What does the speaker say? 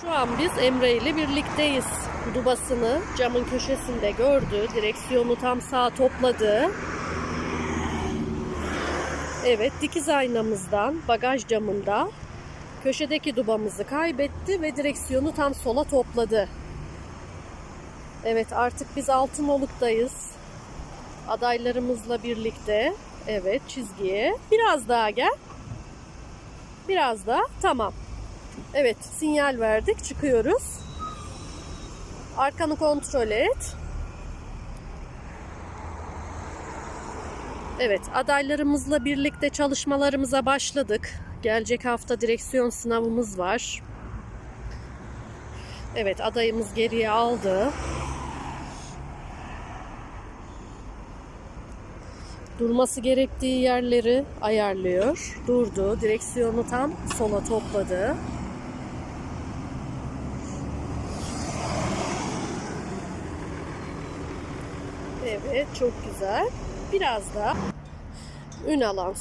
Şu an biz Emre ile birlikteyiz. Dubasını camın köşesinde gördü. Direksiyonu tam sağa topladı. Evet dikiz aynamızdan bagaj camında köşedeki dubamızı kaybetti ve direksiyonu tam sola topladı. Evet artık biz Altınoluk'tayız. Adaylarımızla birlikte. Evet çizgiye. Biraz daha gel. Biraz daha. Tamam. Evet sinyal verdik. Çıkıyoruz. Arkanı kontrol et. Evet adaylarımızla birlikte çalışmalarımıza başladık. Gelecek hafta direksiyon sınavımız var. Evet adayımız geriye aldı. Durması gerektiği yerleri ayarlıyor. Durdu. Direksiyonu tam sola topladı. Evet çok güzel. Biraz da ün alan